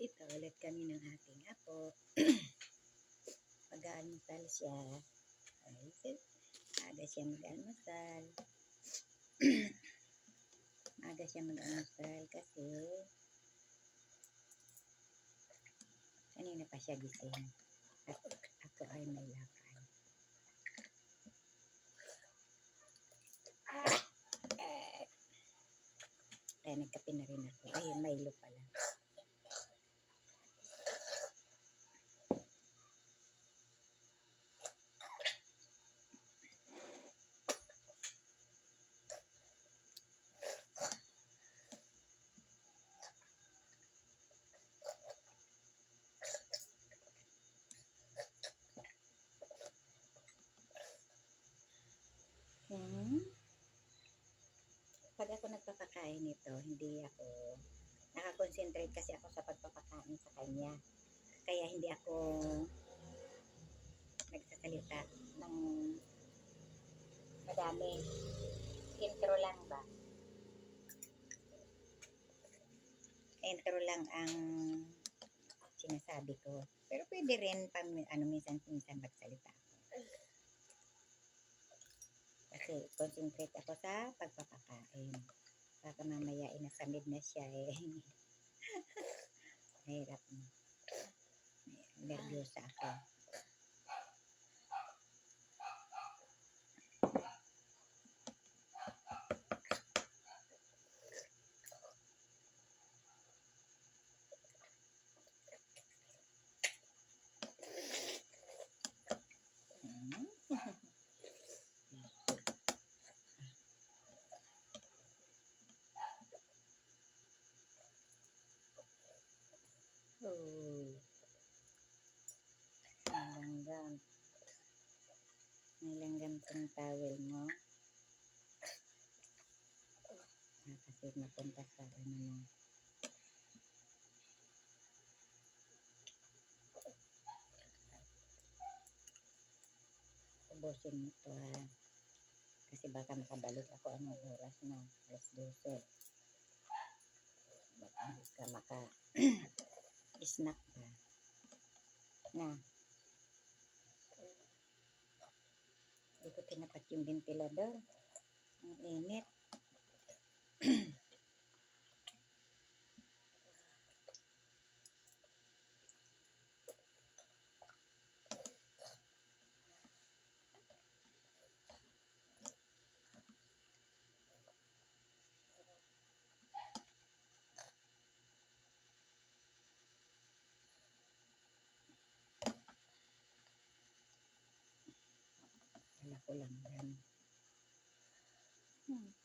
Ito ulit kami ng ating apo. Mag-aalmusal siya. Ay, Aga siya mag-almusal. Aga siya mag-almusal kasi kanina pa siya gising. At ako ay may lakad. Kaya nagkape na rin ako. Ay, Milo pala. Hmm. Pag ako nito, hindi ako nakakonsentrate kasi ako sa pagpapakain sa kanya. Kaya hindi ako nagsasalita ng madami. Intro lang ba? Intro lang ang sinasabi ko. Pero pwede rin pag ano, minsan-minsan magsalita ako. Kasi concentrate ako sa pagpapakain. Baka mamaya inasamid na siya eh. Mahirap na. Nervyosa ako. Towel mo. Ah, kasi napunta sa ano mo. Ubusin mo to ha. Kasi baka makabalik ako anong oras na. Alas 12. Baka hindi ka maka snack pa. Na. Hindi ko tinapat yung ventilador. Ang init. ko lang yan. Hmm.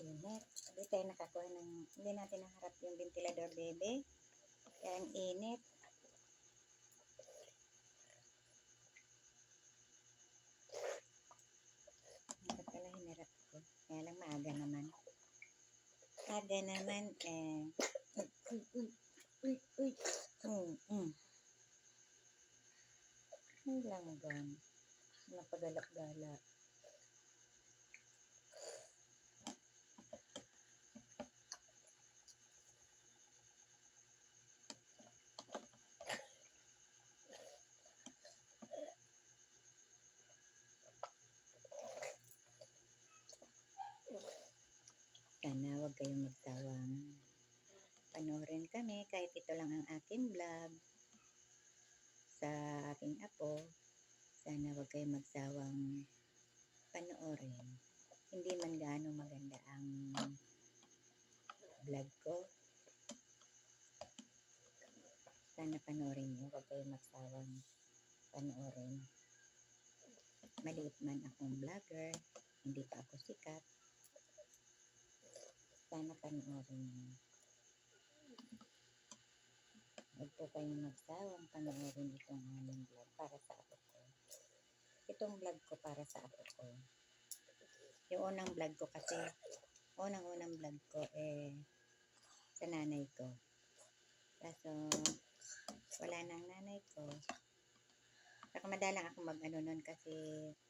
Init. Hindi tayo nakakuha ng, hindi natin naharap yung ventilador, baby. Kaya ang init. Dapat pala hinarap ko. Kaya lang maaga naman. Aga naman, eh. Uy, uy, uy, uy. Mm, mm. Ay lang gan. Sana huwag kayong magsawang panoorin kami kahit ito lang ang aking vlog sa aking apo. Sana huwag kayong magsawang panoorin. Hindi man gaano maganda ang vlog ko. Sana panoorin niyo. Huwag kayong magsawang panoorin. Maliit man akong vlogger. Hindi pa ako sikat. Sana panoorin niyo. Huwag po kayong magsawang panoorin itong aming vlog para sa apo ko. Itong vlog ko para sa apo ko. Yung unang vlog ko kasi, unang-unang vlog ko eh, sa nanay ko. Kaso, wala na ang nanay ko. Saka madalang ako mag-ano nun kasi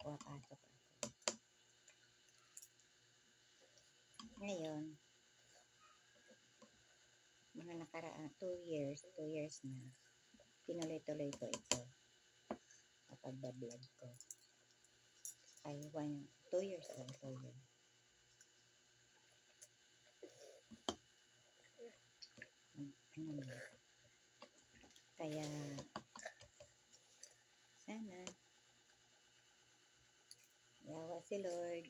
pumapasok ako. Ngayon, mga nakaraan, two years, two years na, tinuloy-tuloy ko ito. Kapag vlog ko. Ay, one, two years old ko yun. Ano na. Kaya, sana, yawa si Lord.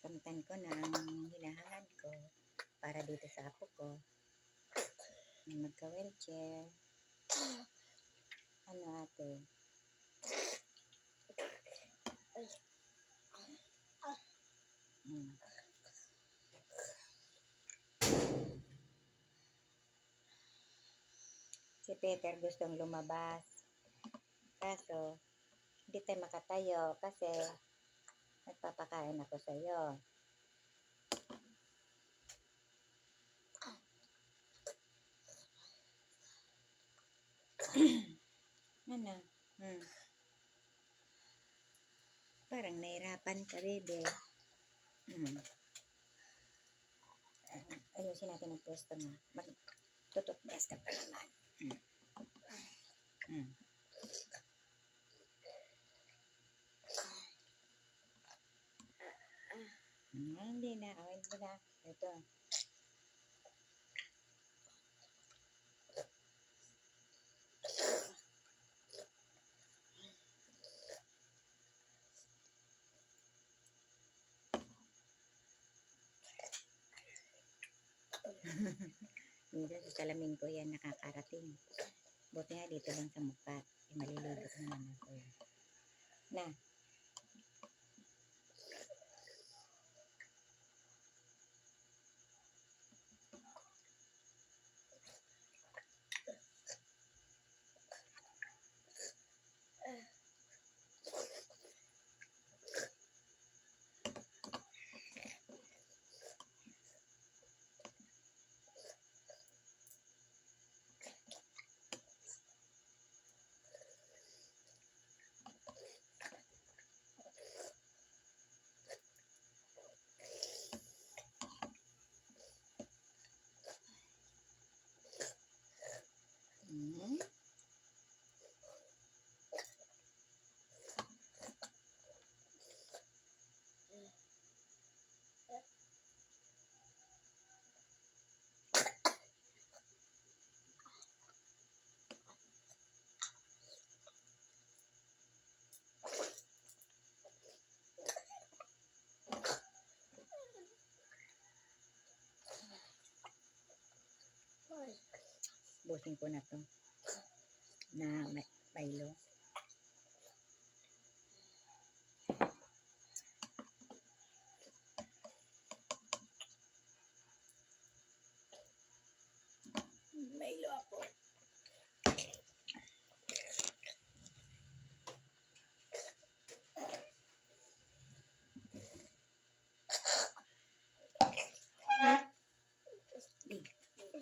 Kamtan ko na ang hinahangad ko para dito sa apo ko. Na magka-wheelchair. Ano ate? Mm. Si Peter gustong lumabas. Kaso, hindi tayo makatayo kasi nagpapakain ako sa iyo. ano? Hmm. Parang nahirapan ka, bebe. Hmm. Ah, Ayusin natin ang pwesto mo. Mag tututbes ka naman. Hmm. Hmm. Hmm, hindi na. Oh, hindi na. Ito. Minsan sa salamin ko yan nakakarating. Buti nga dito lang sa mukha. Eh, malilibot naman ako. Na. Hmm. Busin ko na to. Na may Milo. Milo ako.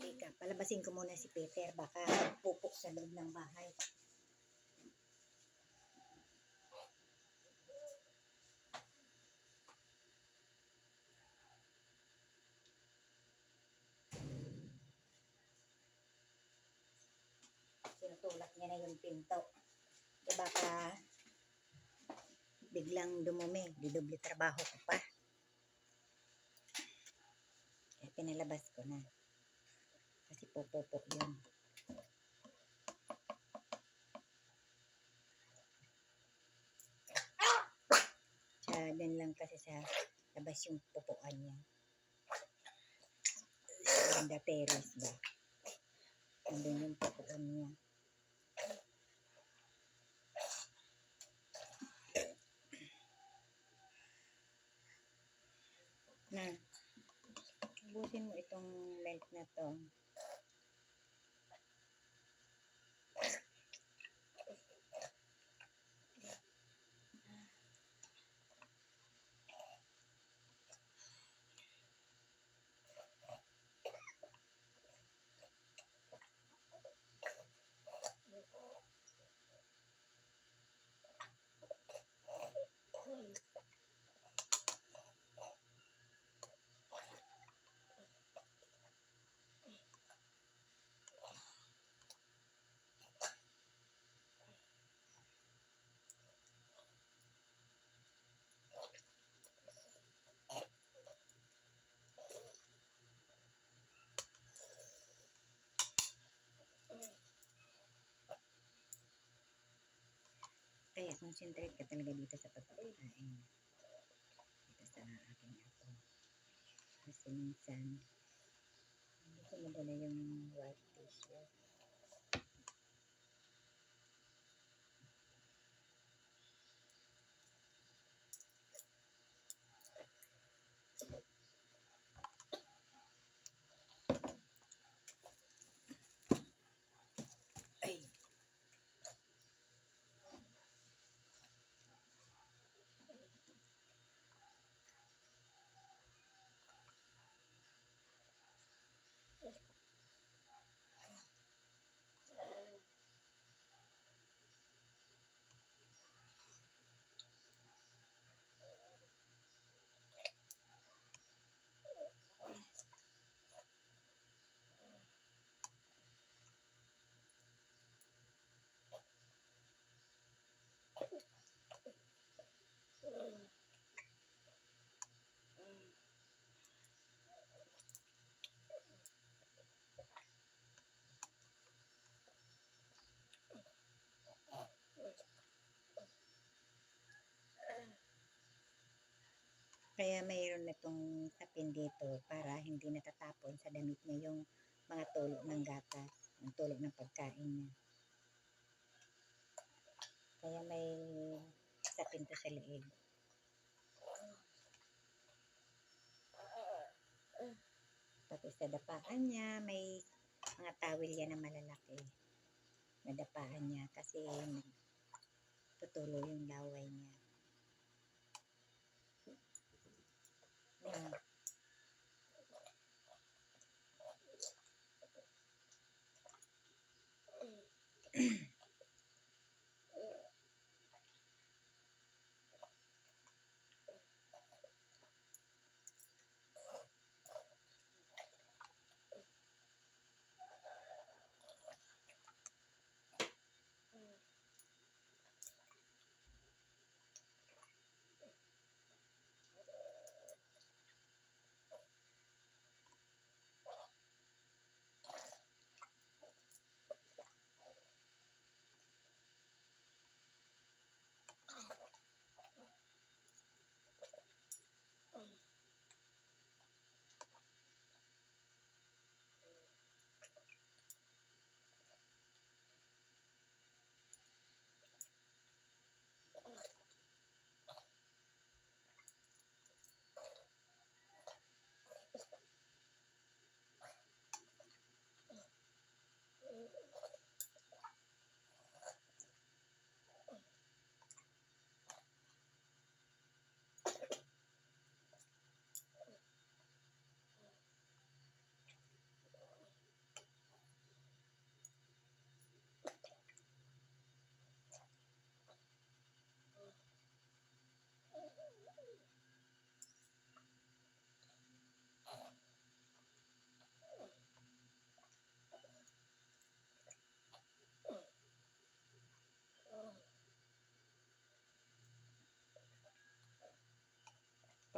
Teka, palabasin ko muna si Peter. Baka pupok sa loob ng bahay. Sinutulak niya na yung pinto. E baka biglang dumumi. Didoble trabaho ko pa. Kaya pinalabas ko na. Kasi popopo yun. Sa, dyan lang kasi sa labas yung pupuan niya. the terrace ba? Nandun yung pupuan niya. Na, ubusin mo itong length na to. Kaya concentrate ka talaga dito sa pagpapakain. Dito sa aking apo. Kasi minsan, hindi ko madala yung white tissue. Ay. Kaya mayroon na itong tapin dito para hindi natatapon sa damit niya yung mga tulo ng gatas, yung tulo ng pagkain niya. Kaya may tapin to sa liig. Tapos sa dapaan niya, may mga tawil yan na malalaki. Nadapaan niya kasi tutulo yung laway niya. Yeah.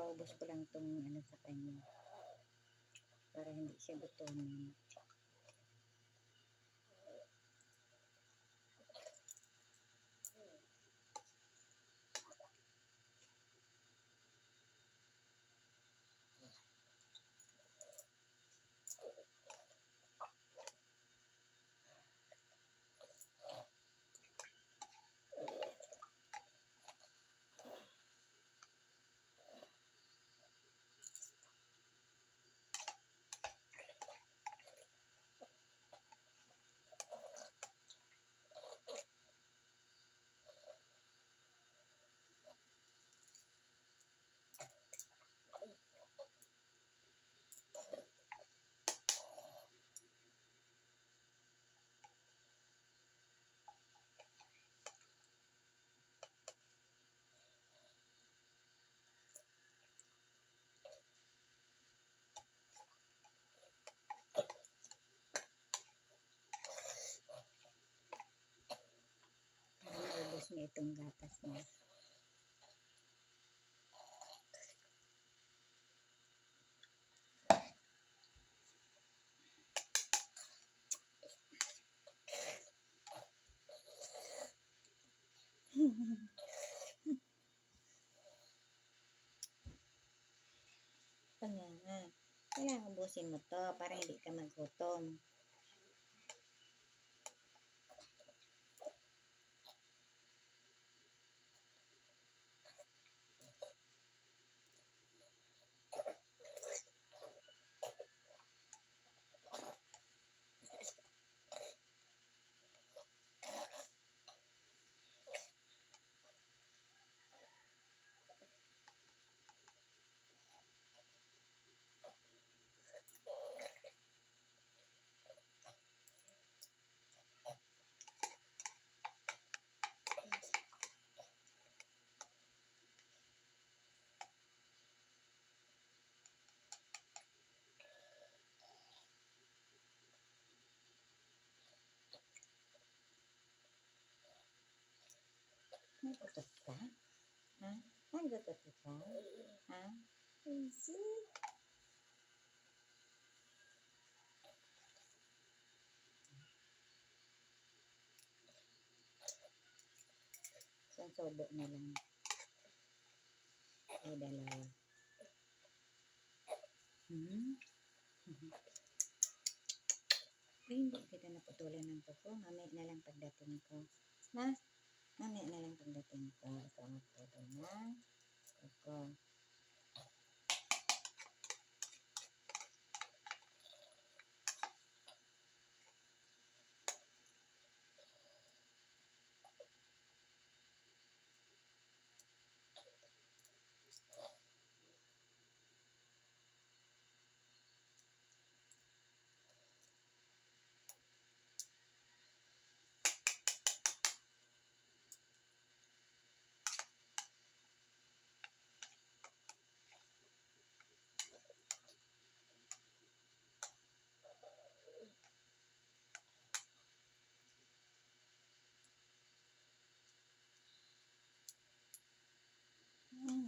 Paubos ko lang tong ano sa kanya. Para hindi siya gutumin. itong gatas mo. Kaya nga, kailangan ubusin mo to para hindi ka magutom. Nagutot ka? Ha? Nagutot ka? Ha? Easy. Isang sobo na lang. Ay, dalawa. Hmm? Ay, hindi kita naputulan ng kuko. Mamaya na lang pagdating ko. Na? Mamaya na lang pagdating ko. Ito ang putol na. Kuko. Hmm.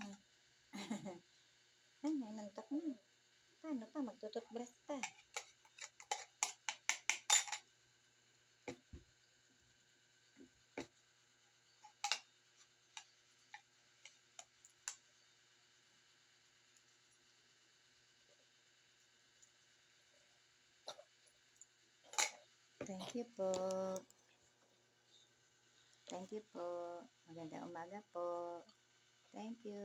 Nanantok na. Paano pa? Magtututbrush pa. Thank you po. Thank you po. Magandang umaga po. Thank you.